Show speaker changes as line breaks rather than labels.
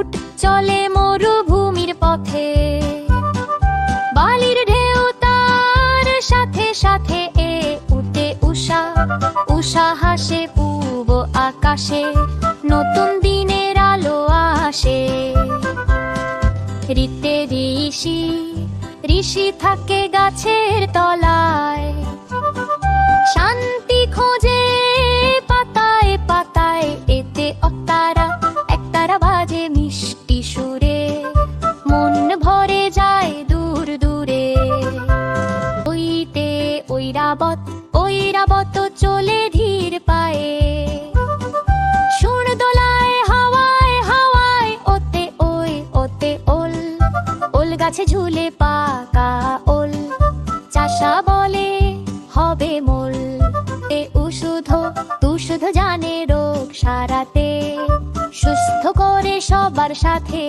উট চলে মরুভূমির পথে। বালির ঢেউ তার সাথে সাথে এ উঠে উষা। উষা হাসে পূব আকাশে, নতুন দিনের আলো আসে। ঋতে ঋষি ঋষি থাকে গাছের তলা। ঐরাবত ঐরাবত চলে ধীর পায়ে। দোলায় হাওয়ায় হাওয়ায়, ওতে ওই, ওতে ওল। ওল গাছে ঝুলে পাকা ওল। চাষা বলে, হবে মোল। এ উষুধ তু শুধু জানে রোগ সারাতে। সুস্থ করে সবার সাথে।